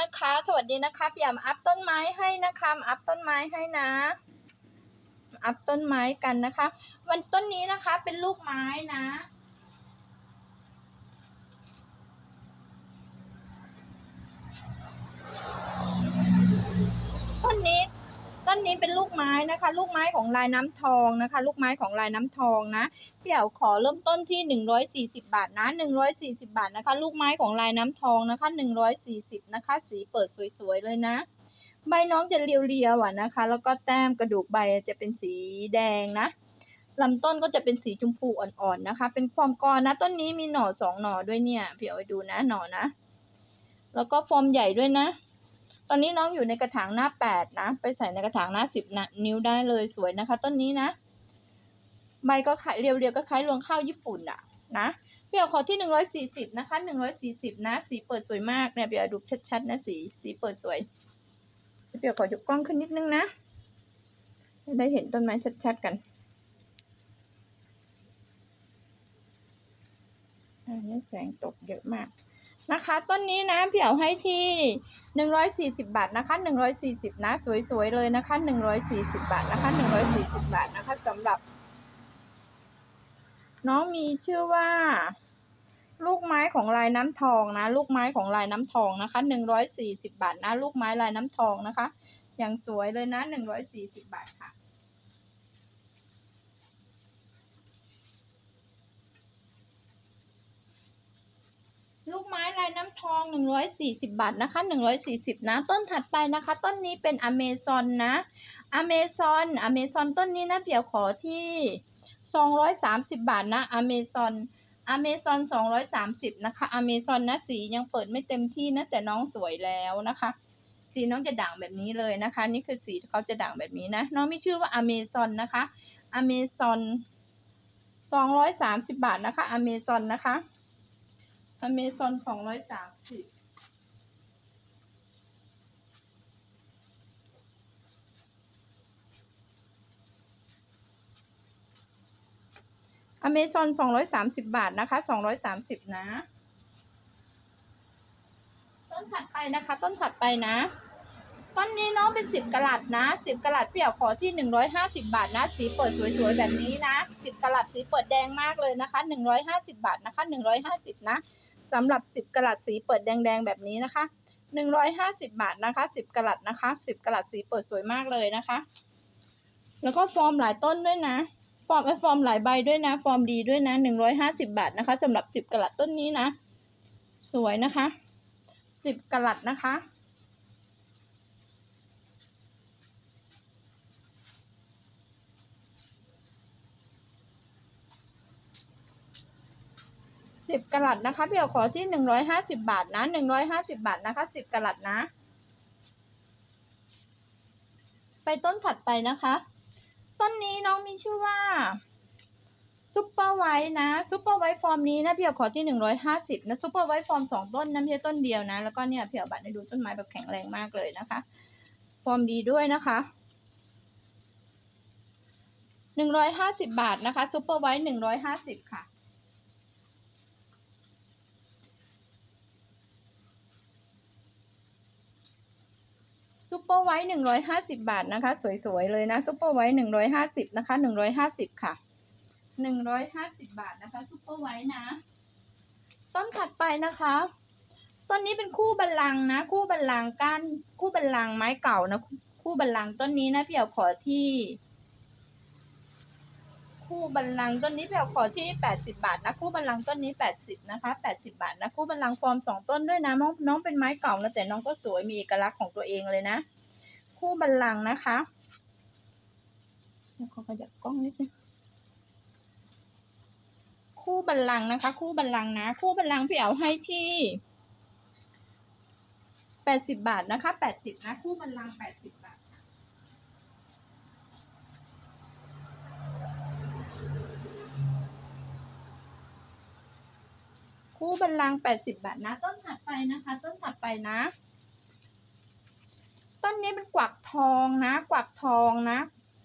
นะคะ สวัสดีนะคะพี่ยามอัพต้นไม้ให้นะคะอัพต้นไม้ให้นะ อัพต้นไม้กันนะคะ วันต้นนี้นะคะเป็นลูกไม้นะต้นนี้ ต้นนี้เป็นลูกไม้นะคะ ลูกไม้ของลายน้ำทองนะคะ ลูกไม้ของลายน้ำทองนะพี่เอ๋วขอเริ่มต้นที่หนึ่งร้อยสี่สิบาทนะหนึ่งร้อยสี่สิบาทนะคะ ลูกไม้ของลายน้ำทองนะคะหนึ่งร้อยสี่สิบนะคะ สีเปิดสวยๆเลยนะ ใบน้องจะเรียวๆอะนะคะ แล้วก็แต้มกระดูกใบจะเป็นสีแดงนะลำต้นก็จะเป็นสีชมพูอ่อนๆนะคะ เป็นความกรนะต้นนี้มีหน่อสองหน่อด้วยเนี่ยพี่เอาไปดูนะหน่อนะ แล้วก็ฟอร์มใหญ่ด้วยนะ ตอนนี้น้องอยู่ในกระถางหน้าแปดนะ ไปใส่ในกระถางหน้าสิบนิ้วได้เลยสวยนะคะ ต้นนี้นะ ใบก็ขายเรียวๆก็คล้ายรวงข้าวญี่ปุ่นอะนะพี่เอาขอที่หนึ่งร้อยสี่สิบนะคะหนึ่งร้อยสี่สิบนะ สีเปิดสวยมากเนี่ยพี่เอาดูชัดๆนะสีสีเปิดสวยพี่เอาขอยกกล้องขึ้นนิดนึงนะจะได้เห็นต้นไม้ชัดๆกันอันนี้แสงตกเยอะมาก นะคะ ต้นนี้นะพี่เอาให้ที่หนึ่งร้อยสี่สิบาทนะคะหนึ่งร้อยสี่สิบนะ สวยๆเลยนะคะหนึ่งร้อยสี่สิบาทนะคะหนึ่งร้อยสี่สิบาทนะคะสำหรับ น้องมีชื่อว่า ลูกไม้ของลายน้ำทองนะ ลูกไม้ของลายน้ำทองนะคะหนึ่งร้อยสี่สิบาทนะ ลูกไม้ลายน้ำทองนะคะ อย่างสวยเลยนะหนึ่งร้อยสี่สิบาทค่ะ ลูกไม้ลายน้ำทองหนึ่งร้อยสี่สิบาทนะคะหนึ่งร้อยสี่สิบนะ ต้นถัดไปนะคะ ต้นนี้เป็นอเมซอนนะอเมซอนอเมซอนต้นนี้นะเดี๋ยวขอที่สองร้อยสามสิบาทนะอเมซอนอเมซอนสองร้อยสามสิบนะคะอเมซอนนะสียังเปิดไม่เต็มที่นะ แต่น้องสวยแล้วนะคะ สีน้องจะด่างแบบนี้เลยนะคะ นี่คือสีเขาจะด่างแบบนี้นะ น้องมีชื่อว่าอเมซอนนะคะอเมซอนสองร้อยสามสิบาทนะคะอเมซอนนะคะ อเมซอนสองร้อยสามสิบอเมซอนสองร้อยสามสิบบาทนะคะสองร้อยสามสิบนะ ต้นถัดไปนะคะ ต้นถัดไปนะต้นนี้น้องเป็นสิบกะลัดนะสิบกะลัดเปี่ยวขอที่หนึ่งร้อยห้าสิบาทนะสีเปิดสวยๆแบบนี้นะสิบกะลัดสีเปิดแดงมากเลยนะคะหนึ่งร้อยห้าสิบาทนะคะหนึ่งร้อยห้าสิบนะ สำหรับ 10กะลัดสีเปิดแดงๆแบบนี้นะคะ 150 บาทนะคะ 10กะลัดนะคะ 10กะลัดสีเปิดสวยมากเลยนะคะ แล้วก็ฟอร์มหลายต้นด้วยนะ ฟอร์มไอฟอร์มหลายใบด้วยนะ ฟอร์มดีด้วยนะ 150 บาทนะคะสำหรับ 10กะลัดต้นนี้นะ สวยนะคะ 10กะลัดนะคะ สิบกะลัดนะคะพี่เอาขอที่หนึ่งร้อยห้าสิบาทนะหนึ่งร้อยห้าสิบาทนะคะสิบกะลัดนะ ไปต้นถัดไปนะคะ ต้นนี้น้องมีชื่อว่าซุปเปอร์ไวท์นะซุปเปอร์ไวท์ฟอร์มนี้นะพี่เอาขอที่หนึ่งร้อยห้าสิบนะซุปเปอร์ไวท์ฟอร์มสองต้นนะไม่ใช่ต้นเดียวนะ แล้วก็เนี่ยพี่เอาบัตรให้ดูต้นไม้แบบแข็งแรงมากเลยนะคะ ฟอร์มดีด้วยนะคะหนึ่งร้อยห้าสิบบาทนะคะซุปเปอร์ไวท์หนึ่งร้อยห้าสิบค่ะ ซุปเปอร์ไวท์หนึ่งร้อยห้าสิบาทนะคะ สวยๆเลยนะซุปเปอร์ไวท์หนึ่งร้อยห้าสิบนะคะหนึ่งร้อยห้าสิบค่ะหนึ่งร้อยห้าสิบบาทนะคะซุปเปอร์ไวท์นะ ต้นถัดไปนะคะต้นนี้เป็นคู่บัลลังนะ คู่บัลลังก้านคู่บัลลังไม้เก่านะ คู่บัลลังต้นนี้นะพี่เอาขอที่ คู่บัลลังก์ต้นนี้แผ่วขอที่ 80 บาทนะคู่บัลลังก์ต้นนี้ 80 นะคะ 80 บาทนะคู่บัลลังก์ฟอร์ม 2 ต้นด้วยนะน้องน้เป็นไม้เก่าแล้วแต่น้องก็สวยมีเอกลักษณ์ของตัวเองเลยนะ คู่บัลลังก์นะคะเดี๋ยวขอขยับกล้องนิดนึงคู่บัลลังก์นะคะ คู่บัลลังก์นะ คู่บัลลังก์พี่เอาให้ที่80 บาทนะคะ 80 นะ คู่บัลลังก์80 คู่บัลลังก์แปดสิบบาทนะ ต้นถัดไปนะคะ ต้นถัดไปนะ ต้นนี้เป็นกวักทองนะ กวักทองนะ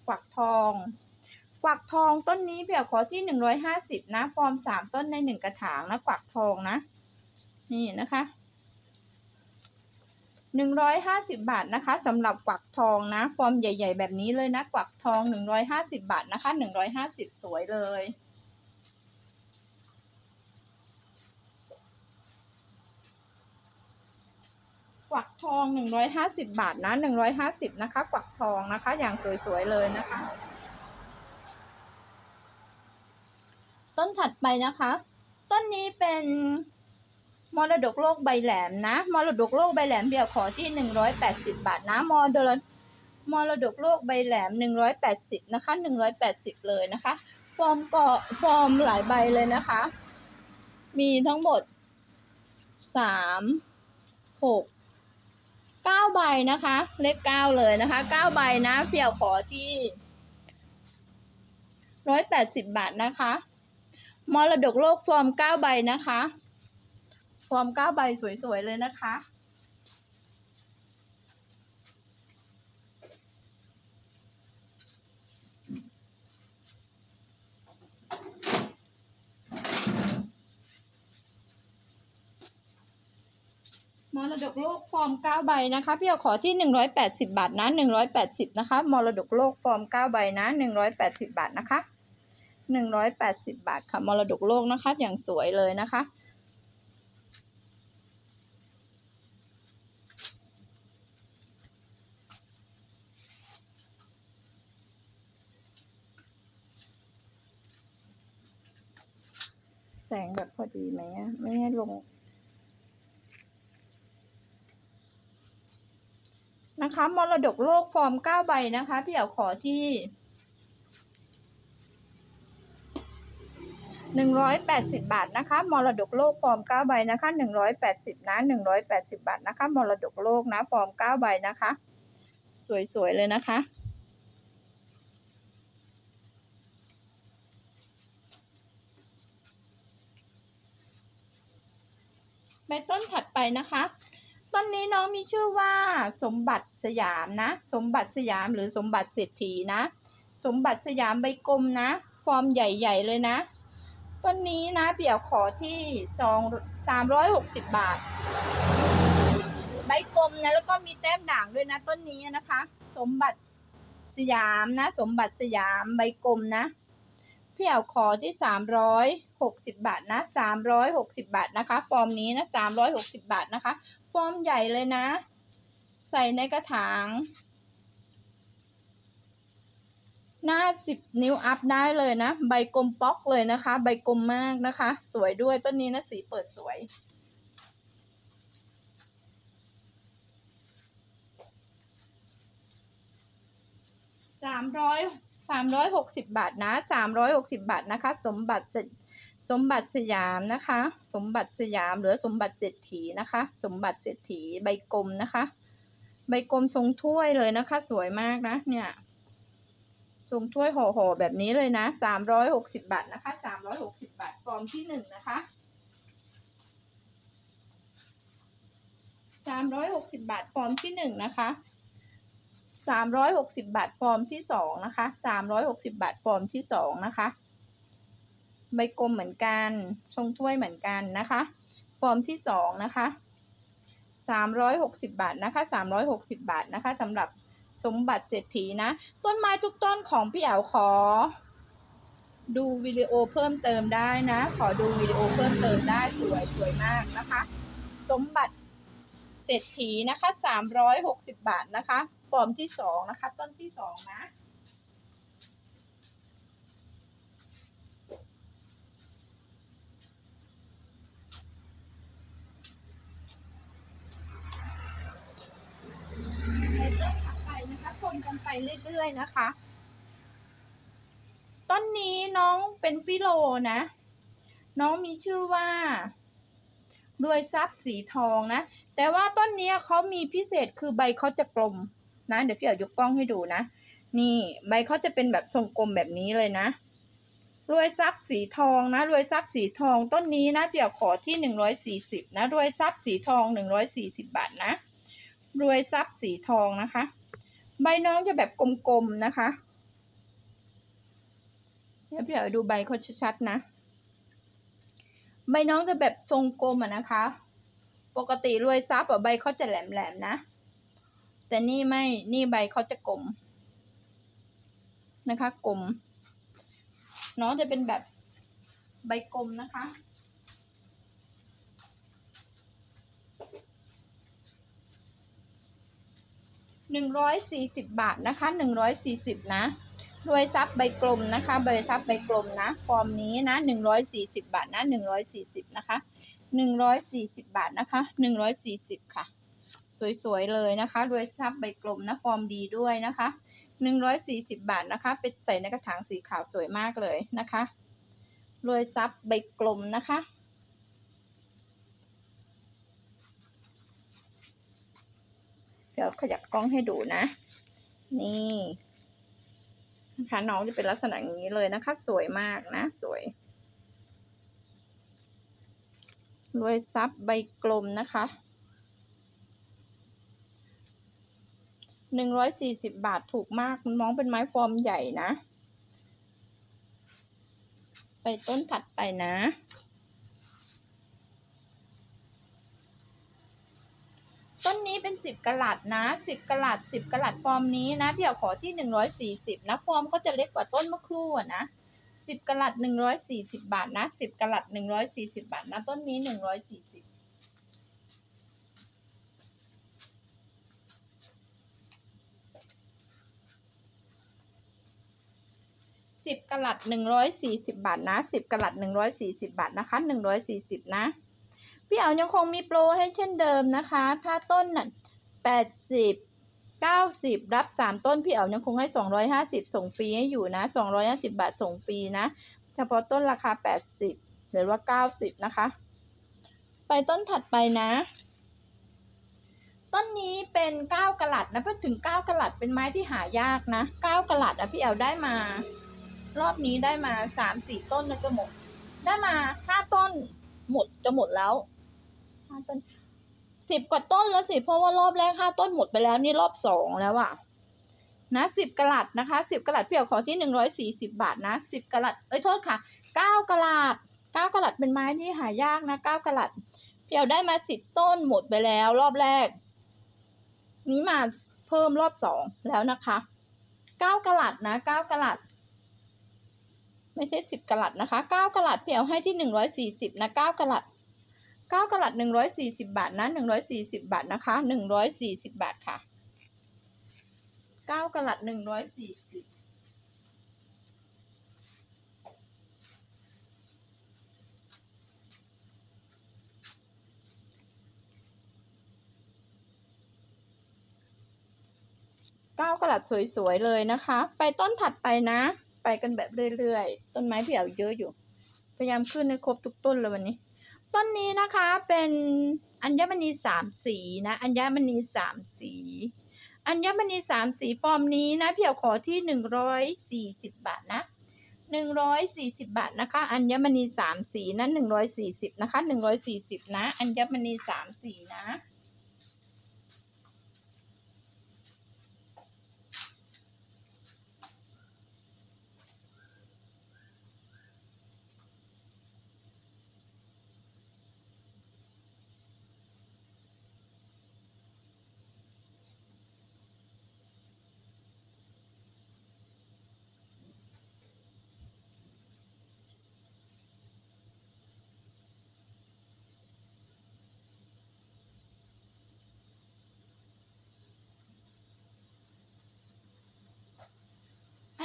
กวักทอง กวักทองต้นนี้เบี่ยวขอที่หนึ่งร้อยห้าสิบนะ ฟอร์มสามต้นในหนึ่งกระถางนะ กวักทองนะ นี่นะคะหนึ่งร้อยห้าสิบบาทนะคะสำหรับกวักทองนะ ฟอร์มใหญ่ ๆ แบบนี้เลยนะ กวักทองหนึ่งร้อยห้าสิบบาทนะคะหนึ่งร้อยห้าสิบสวยเลย กวักทองหนึ่งร้อยห้าสิบบาทนะหนึ่งร้อยห้าสิบนะคะ กวักทองนะคะ อย่างสวยๆเลยนะคะ ต้นถัดไปนะคะ ต้นนี้เป็นมรดกโลกใบแหลมนะมรดกโลกใบแหลมเบียร์ขอที่หนึ่งร้อยแปดสิบาทนะมรดกมรดกโลกใบแหลมหนึ่งร้อยแปดสิบนะคะหนึ่งร้อยแปดสิบเลยนะคะฟอร์มเกาะฟอร์มหลายใบเลยนะคะ มีทั้งหมดสามหก เก้าใบนะคะ เลขเก้าเลยนะคะเก้าใบนะเพียวขอที่ร้อยแปดสิบบาทนะคะมรดกโลกฟอร์มเก้าใบนะคะ ฟอร์มเก้าใบสวยๆเลยนะคะ รดกโลกฟอร์มเก้าใบนะคะพี่เอาขอที่หนึ่งร้อยแปดสิบาทนะหนึ่งร้อยแปดสิบนะคะมรดกโลกฟอร์มเก้าใบนะหนึ่งร้อยแปดสิบาทนะคะหนึ่งร้อยแปดสิบาทค่ะมรดกโลกนะคะอย่างสวยเลยนะคะแสงแบบพอดีไหมอะไม่ให้ลง นะคะมรดกโลกฟอร์มเก้าใบนะคะ พี่เอ๋ขอที่หนึ่งร้อยแปดสิบาทนะคะ มรดกโลกฟอร์มเก้าใบนะคะหนึ่งร้อยแปดสิบนะหนึ่งร้อยแปดสิบาทนะคะ มรดกโลกนะฟอร์มเก้าใบนะคะ สวยๆเลยนะคะใบต้นถัดไปนะคะ ต้นนี้น้องมีชื่อว่า สมบัติสยามนะ สมบัติสยามหรือสมบัติเศรษฐีนะ สมบัติสยามใบกลมนะ ฟอร์มใหญ่ ๆ เลยนะ ต้นนี้นะเปี่ยวขอที่สองสามร้อยหกสิบบาท ใบกลมนะแล้วก็มีแต้มด่างด้วยนะ ต้นนี้นะคะ สมบัติสยามนะ สมบัติสยามใบกลมนะพี่เอาขอที่สามร้อยหกสิบาทนะสามร้อยหกสิบาทนะคะ ฟอร์มนี้นะสามร้อยหกสิบาทนะคะ ฟอร์มใหญ่เลยนะ ใส่ในกระถาง หน้าสิบนิ้วอัพได้เลยนะ ใบกลมป๊อกเลยนะคะ ใบกลมมากนะคะ สวยด้วยต้นนี้นะสีเปิดสวยสามร้อยสามร้อยหกสิบบาทนะสามร้อยหกสิบบาทนะคะ สมบัติ สมบัติสยามนะคะ สมบัติสยามหรือสมบัติเศรษฐีนะคะ สมบัติเศรษฐีใบกลมนะคะ ใบกลมทรงถ้วยเลยนะคะ สวยมากนะ เนี่ยทรงถ้วยห่อๆแบบนี้เลยนะสามร้อยหกสิบบาทนะคะสามร้อยหกสิบบาทฟอร์มที่หนึ่งนะคะสามร้อยหกสิบบาทฟอร์มที่หนึ่งนะคะสามร้อยหกสิบบาทฟอร์มที่สองนะคะสามร้อยหกสิบาทฟอร์มที่สองนะคะ ใบกลมเหมือนกันทรงถ้วยเหมือนกันนะคะฟอร์มที่สองนะคะสามร้อยหกสิบาทนะคะสามร้อยหกสิบาทนะคะสำหรับสมบัติเศรษฐีนะ ต้นไม้ทุกต้นของพี่แอ๋วขอ ดูวิดีโอเพิ่มเติมได้นะ ขอดูวิดีโอเพิ่มเติมได้สวยสวยมากนะคะ สมบัติเศรษฐีนะคะสามร้อยหกสิบาทนะคะฟอร์มที่สองนะคะ ต้นที่สองนะ ในต้นถัดไปนะคะชมกันไป เรื่อยๆนะคะ ต้นนี้น้องเป็นฟิโลนะ น้องมีชื่อว่ารวยทรัพย์สีทองนะ แต่ว่าต้นนี้เขามีพิเศษคือใบเขาจะกลมนะ เดี๋ยวพี่เอายกกล้องให้ดูนะ นี่ใบเขาจะเป็นแบบทรงกลมแบบนี้เลยนะ รวยทรัพย์สีทองนะ รวยทรัพย์สีทองต้นนี้นะเดี๋ยวขอที่หนึ่งร้อยสี่สิบนะ รวยทรัพย์สีทองหนึ่งร้อยสี่สิบบาทนะ รวยทรัพย์สีทองนะคะ ใบน้องจะแบบกลมๆนะคะเดี๋ยวพี่เอาดูใบเขาชัดๆนะ ใบน้องจะแบบทรงกลมอะนะคะ ปกติรวยทรัพย์อะใบเขาจะแหลมๆนะ แต่นี่ไม่ นี่ใบเขาจะกลมนะคะกลมน้องจะเป็นแบบใบกลมนะคะ หนึ่งร้อยสี่สิบบาทนะคะหนึ่งร้อยสี่สิบนะรวยทรัพย์ใบกลมนะคะใบทรัพย์ใบกลมนะ ฟอร์มนี้นะหนึ่งร้อยสี่สิบบาทนะหนึ่งร้อยสี่สิบนะคะหนึ่งร้อยสี่สิบบาทนะคะหนึ่งร้อยสี่สิบค่ะ สวยๆ เลยนะคะรวยทรัพย์ใบกลมนะ ฟอร์มดีด้วยนะคะหนึ่งร้อยสี่สิบบาทนะคะไปใส่ในกระถางสีขาวสวยมากเลยนะคะรวยทรัพย์ใบกลมนะคะ ดี๋ยวขยับกล้องให้ดูนะ นี่นะคะน้องจะเป็นลักษณะนี้เลยนะคะ สวยมากนะ สวยรวยทรัพย์ใบกลมนะคะหนึ่งร้อยสี่สิบบาทถูกมากนมองเป็นไม้ฟอร์มใหญ่นะ ไปต้นถัดไปนะ ต้นนี้เป็นสิบกะลัดนะสิบกะลัดสิบกะลัดฟอร์มนี้นะพี่เอาขอที่หนึ่งร้อยสี่สิบนะฟอร์มเขาจะเล็กกว่าต้นเมื่อครู่ะนะสิบกะลัดหนึ่งร้อยสี่สิบบาทนะสิบกะลัดหนึ่งร้อยสี่สิบบาทนะต้นนี้หนึ่งร้อยสี่สิบสิบกะลัดหนึ่งร้อยสี่สิบาทนะสิบกะลัดหนึ่งร้อยสี่สิบาทนะคะหนึ่งร้อยสี่สิบนะ พี่เอายังคงมีโปรให้เช่นเดิมนะคะ ถ้าต้นน่ะแปดสิบเก้าสิบรับสามต้นพี่เอายังคงให้สองร้อยห้าสิบส่งฟรีให้อยู่นะสองร้อยห้าสิบาทส่งฟรีนะ เฉพาะต้นราคาแปดสิบหรือว่าเก้าสิบนะคะ ไปต้นถัดไปนะ ต้นนี้เป็นเก้ากะลัดนะเพื่อถึงเก้ากะลัดเป็นไม้ที่หายากนะเก้ากะลัดอะพี่เอาได้มา รอบนี้ได้มาสามสี่ต้นแล้วจะหมด ได้มาห้าต้นหมดจะหมดแล้ว ห้าต้นสิบกว่าต้นแล้วสิ เพราะว่ารอบแรกห้าต้นหมดไปแล้วนี่รอบสองแล้วอะนะสิบกะลัดนะคะสิบกะลัดเปี่ยวขอที่หนึ่งร้อยสี่สิบาทนะสิบกะลัดเอ้ยโทษค่ะเก้ากะลัดเก้ากะลัดเป็นไม้ที่หายากนะเก้ากะลัดเปี่ยวได้มาสิบต้นหมดไปแล้วรอบแรก นี้มาเพิ่มรอบสองแล้วนะคะเก้ากะลัดนะเก้ากะลัดไม่ใช่สิบกะลัดนะคะเก้ากะลัดเปี่ยวให้ที่หนึ่งร้อยสี่สิบนะเก้ากะลัด เก้ากะลัดหนึ่งร้อยสี่สิบาทนะหนึ่งร้อยสี่สิบาทนะคะหนึ่งร้อยสี่สิบาทค่ะเก้ากะลัดหนึ่งร้อยสี่สิบเก้ากะลัดสวยๆเลยนะคะ ไปต้นถัดไปนะ ไปกันแบบเรื่อยๆ ต้นไม้พี่เอาเยอะอยู่ พยายามขึ้นให้ครบทุกต้นเลยวันนี้ ต้นนี้นะคะเป็นอัญมณีสามสีนะ อัญมณีสามสี อัญมณีสามสีฟอร์มนี้นะเพียวขอที่หนึ่งร้อยสี่สิบบาทนะหนึ่งร้อยสี่สิบบาทนะคะ อัญมณีสามสีนะหนึ่งร้อยสี่สิบนะคะหนึ่งร้อยสี่สิบนะ อัญมณีสามสีนะ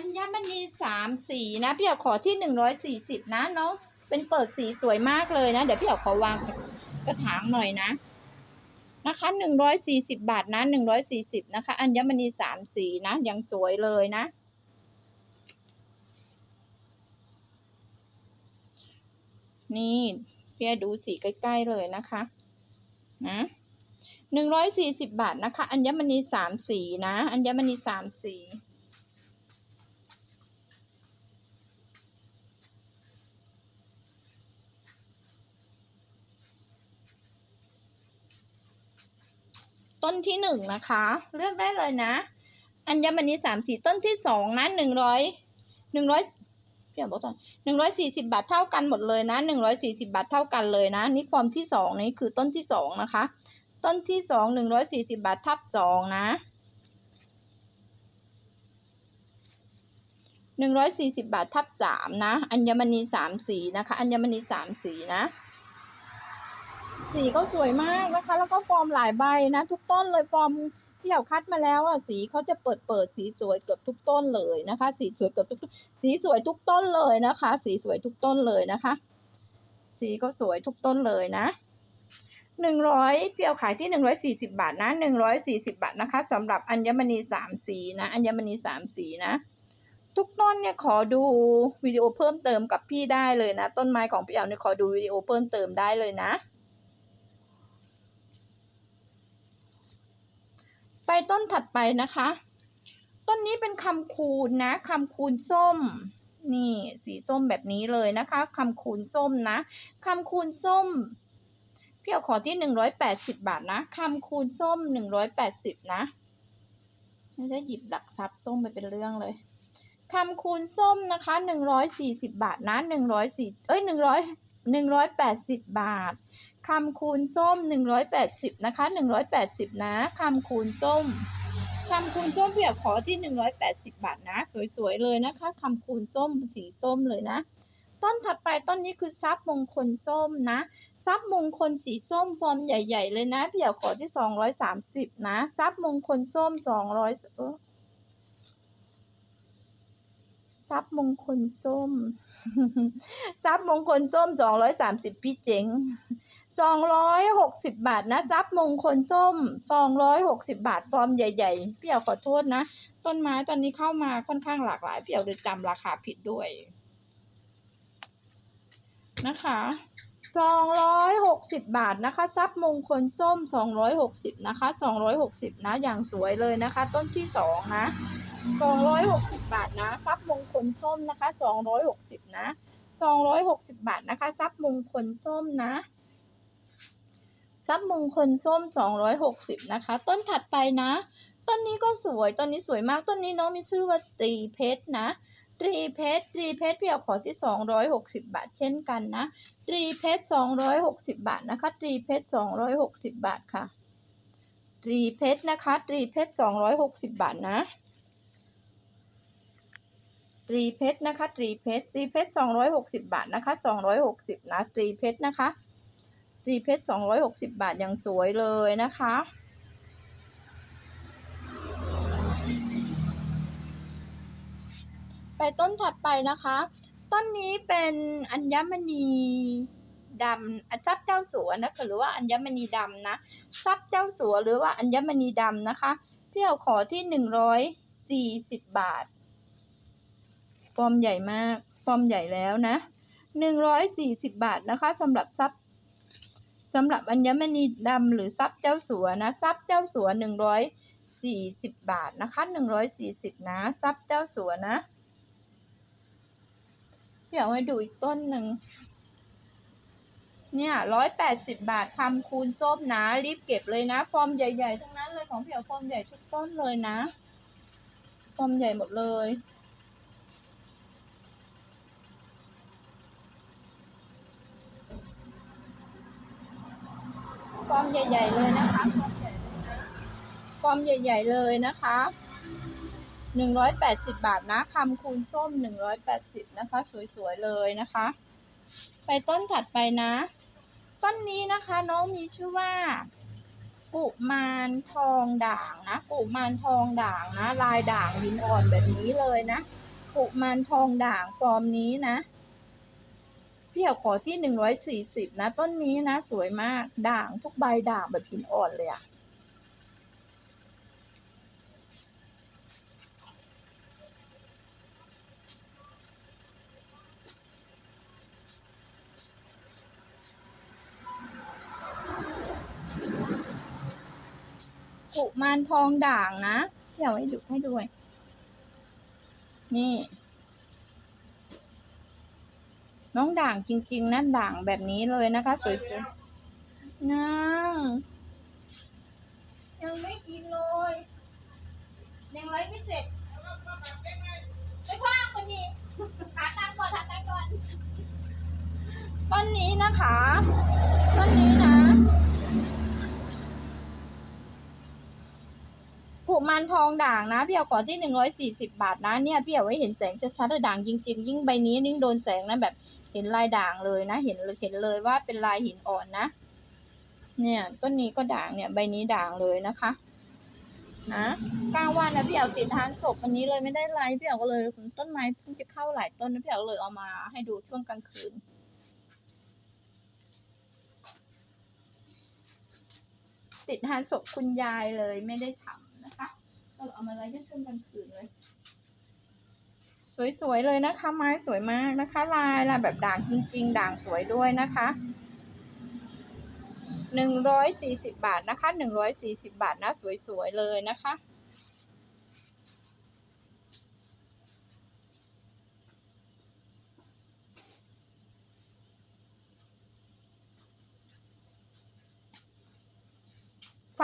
อัญมณีสามสีนะพี่เอาขอที่หนึ่งร้อยสี่สิบนะน้องเป็นเปิดสีสวยมากเลยนะเดี๋ยวพี่เอาขอวางกระถางหน่อยนะ นะคะหนึ่งร้อยสี่สิบบาทนะหนึ่งร้อยสี่สิบนะคะ อัญมณีสามสีนะยังสวยเลยนะนี่พี่ดูสีใกล้ๆเลยนะคะ นะหนึ่งร้อยสี่สิบบาทนะคะ อัญมณีสามสีนะ อัญมณีสามสี ต้นที่หนึ่งนะคะ เลือกได้เลยนะ อัญมณีสามสีต้นที่สองนะหนึ่งร้อยหนึ่งร้อยพี่ยากบอกตอนหนึ่งร้อยสี่สิบาทเท่ากันหมดเลยนะหนึ่งร้อยสี่สิบาทเท่ากันเลยนะ นี่ฟอร์มที่สองนี่คือต้นที่สองนะคะ ต้นที่สองหนึ่งร้อยสี่สิบาททับสองนะหนึ่งร้อยสี่สิบาททับสามนะ อัญมณีสามสีนะคะ อัญมณีสามสีนะ สีก็สวยมากนะคะ แล้วก็ฟอร์มหลายใบนะ ทุกต้นเลยฟอร์มที่เราคัดมาแล้วอะสีเขาจะเปิดเปิดสีสวยเกือบทุกต้นเลยนะคะ สีสวยเกือบทุกสีสวยทุกต้นเลยนะคะ สีสวยทุกต้นเลยนะคะ สีก็สวยทุกต้นเลยนะหนึ่งร้อยเพียวขายที่หนึ่งร้อยสี่สิบาทนะหนึ่งร้อยสี่สิบาทนะคะสำหรับอัญมณีสามสีนะอัญมณีสามสีนะ ทุกต้นเนี่ยขอดูวิดีโอเพิ่มเติมกับพี่ได้เลยนะ ต้นไม้ของพี่เอ๋วเนี่ยขอดูวิดีโอเพิ่มเติมได้เลยนะ ไปต้นถัดไปนะคะ ต้นนี้เป็นคำคูณนะคำคูณส้ม นี่สีส้มแบบนี้เลยนะคะคำคูณส้มนะคำคูณส้มพี่เอาขอที่หนึ่งร้อยแปดสิบบาทนะคำคูณส้มหนึ่งร้อยแปดสิบนะไม่ได้หยิบหลักทรัพย์ส้มไปเป็นเรื่องเลยคำคูณส้มนะคะหนึ่งร้อยสี่สิบบาทนะหนึ่งร้อยสี่เอ้ยหนึ่งร้อยหนึ่งร้อยแปดสิบบาท คำคูณส้มหนึ่งร้อยแปดสิบนะคะหนึ่งร้อยแปดสิบนะคำคูณส้มคำคูณส้มเพียบขอที่หนึ่งร้อยแปดสิบบาทนะ สวยๆเลยนะคะคำคูณส้มสีส้มเลยนะ ต้นถัดไปต้นนี้คือทรัพย์มงคลส้มนะทรัพย์มงคลสีส้มฟอร์มใหญ่ ๆ เลยนะพี่อยากขอที่สองร้อยสามสิบนะทรัพย์มงคลส้มสองร้อยทรัพย์มงคลส้มทรัพย์มงคลส้มสองร้อยสามสิบพี่เจ๋ง สองร้อยหกสิบบาทนะทรัพย์มงคลส้มสองร้อยหกสิบาทฟอร์มใหญ่ๆพี่เอาขอโทษนะ ต้นไม้ตอนนี้เข้ามาค่อนข้างหลากหลายพี่เอาเลยจำราคาผิดด้วย นะคะสองร้อยหกสิบบาทนะคะทรัพย์มงคลส้มสองร้อยหกสิบนะคะสองร้อยหกสิบนะ อย่างสวยเลยนะคะ ต้นที่สองนะสองร้อยหกสิบบาทนะทรัพย์มงคลส้มนะคะสองร้อยหกสิบนะสองร้อยหกสิบบาทนะคะทรัพย์มงคลส้มนะ ทรัพย์มงคลส้มสองร้อยหกสิบนะคะ ต้นถัดไปนะ ต้นนี้ก็สวย ต้นนี้สวยมาก ต้นนี้น้องมีชื่อว่าตรีเพชรนะตรีเพชรตรีเพชรพี่เอาขอที่สองร้อยหกสิบบาท เช่นกันนะตรีเพชรสองร้อยหกสิบบาทนะคะตรีเพชรสองร้อยหกสิบบาทค่ะตรีเพชรนะคะตรีเพชรสองร้อยหกสิบบาทนะตรีเพชรนะคะตรีเพชรตรีเพชรสองร้อยหกสิบบาทนะคะสองร้อยหกสิบนะตรีเพชรนะคะ ตรีเพชรสองร้อยหกสิบาทอย่างสวยเลยนะคะ ไปต้นถัดไปนะคะ ต้นนี้เป็นอัญมณีดำอะทรัพย์เจ้าสัวนะคะหรือว่าอัญมณีดำนะทรัพย์เจ้าสัวหรือว่าอัญมณีดำนะคะพี่เอาขอที่หนึ่งร้อยสี่สิบบาท ฟอร์มใหญ่มาก ฟอร์มใหญ่แล้วนะหนึ่งร้อยสี่สิบบาทนะคะสำหรับทรัพย์ สำหรับอัญมณีดำหรือทรัพย์เจ้าสัวนะทรัพย์เจ้าสัวหนึ่งร้อยสี่สิบบาทนะคะหนึ่งร้อยสี่สิบนะทรัพย์เจ้าสัวนะเดี๋ยวให้ดูอีกต้นหนึ่งเนี่ยร้อยแปดสิบบาททำคูณส้มนะ รีบเก็บเลยนะ ฟอร์มใหญ่ๆทั้งนั้นเลยของเผียวฟอร์มใหญ่ทุกต้นเลยนะ ฟอร์มใหญ่หมดเลย อร์มใหญ่ ๆ เลยนะคะฟอร์มใหญ่ ๆ เลยนะคะหนึ่งร้อยแปดสิบบาทนะคำคูณส้มหนึ่งร้อยแปดสิบนะคะ สวย ๆ เลยนะคะ ไปต้นถัดไปนะ ต้นนี้นะคะน้องมีชื่อว่า กุมารทองด่างนะ กุมารทองด่างนะ ลายด่างหินอ่อนแบบนี้เลยนะ กุมารทองด่างฟอร์มนี้นะ พี่เอากขอที่หนึ่งร้อยสี่สิบนะ ต้นนี้นะ สวยมากด่างทุกใบด่างแบบหินอ่อนเลยอะกุมารทองด่างนะ เดี๋ยวให้ดูให้ด้วยนี่ น้องด่างจริง ๆนะด่างแบบนี้เลยนะคะ สวยๆนางยังไม่กินเลยยังไว้ไม่เสร็จไม่ว่างวันนี้หาตังค์ก่อนหาตังค์ก่อนต้นนี้นะคะต้นนี้นะ กุมารทองด่างนะพี่เอาขอที่หนึ่งร้อยสี่สิบาทนะเนี่ยพี่เอาไว้เห็นแสงชัดๆด่างจริงๆ ยิ่งใบนี้ยิ่งโดนแสงนะแบบเห็นลายด่างเลยนะ เห็นเห็นเลยว่าเป็นลายหินอ่อนนะ เนี่ยต้นนี้ก็ด่างเนี่ยใบนี้ด่างเลยนะคะนะกลางวันนะพี่เอาติดทานศพวันนี้เลยไม่ได้ไลฟ์พี่เอาก็เลยต้นไม้เพิ่งจะเข้าหลายต้นนะพี่เอาเลยเอามาให้ดูช่วงกลางคืน ติดทานศพคุณยายเลยไม่ได้ทำ เราเอามาไลฟ์ช่วงกลางคืนเลย สวยๆเลยนะคะ ไม้สวยมากนะคะ ลายลายแบบด่างจริง ๆ ด่างสวยด้วยนะคะหนึ่งร้อยสี่สิบบาทนะคะหนึ่งร้อยสี่สิบบาทนะสวยๆเลยนะคะ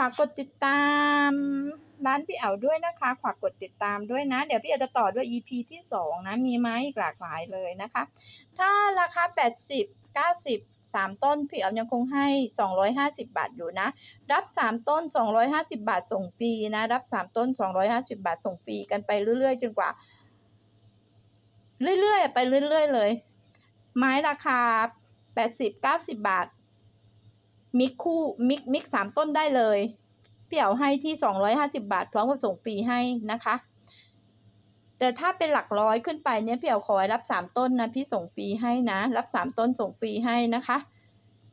ากกดติดตามร้านพี่เอ๋าด้วยนะคะฝากกดติดตามด้วยนะ เดี๋ยวพี่เอ๋จะต่อด้วย EP ที่สองนะ มีไม้อีกหลากหลายเลยนะคะ ถ้าราคา 80 90สามต้น พี่เอ๋ยังคงให้ 250 บาทอยู่นะ รับสามต้น 250 บาทส่งฟรีนะ รับสามต้น 250 บาทส่งฟรีกันไปเรื่อยๆ จนกว่า เรื่อยๆ ไปเรื่อยๆ เลย ไม้ราคา 80 90 บาท มิกคู่มิกมิกสามต้นได้เลยพี่เอาให้ที่สองร้อยห้าสิบาท พร้อมกับส่งฟรีให้นะคะ แต่ถ้าเป็นหลักร้อยขึ้นไปเนี่ยพี่เอาขอรับสามต้นนะพี่ส่งฟรีให้นะ รับสามต้นส่งฟรีให้นะคะ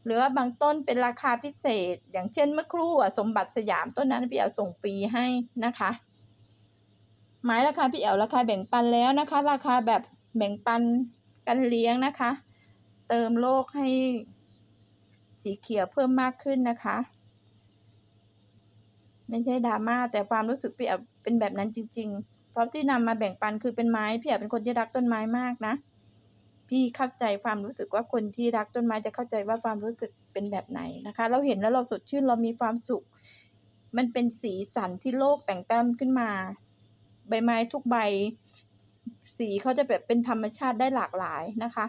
หรือว่าบางต้นเป็นราคาพิเศษ อย่างเช่นเมื่อครู่สมบัติสยามต้นนั้นพี่เอาส่งฟรีให้นะคะไม้ราคาพี่เอ๋วราคาแบ่งปันแล้วนะคะ ราคาแบบแบ่งปันกันเลี้ยงนะคะ เติมโลกให้ สีเขียวเพิ่มมากขึ้นนะคะ ไม่ใช่ดราม่าแต่ความรู้สึกพี่แอบเป็นแบบนั้นจริง ๆ เพราะที่นำมาแบ่งปันคือเป็นไม้พี่แอบเป็นคนที่รักต้นไม้มากนะ พี่เข้าใจความรู้สึกว่าคนที่รักต้นไม้จะเข้าใจว่าความรู้สึกเป็นแบบไหนนะคะ เราเห็นแล้วเราสดชื่นเรามีความสุข มันเป็นสีสันที่โลกแต่งแต้มขึ้นมา ใบไม้ทุกใบ สีเขาจะแบบเป็นธรรมชาติได้หลากหลายนะคะ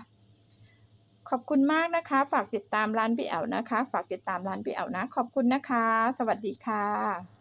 ขอบคุณมากนะคะ ฝากติดตามร้านพี่แอ๋วนะคะ ฝากติดตามร้านพี่แอ๋วนะ ขอบคุณนะคะ สวัสดีค่ะ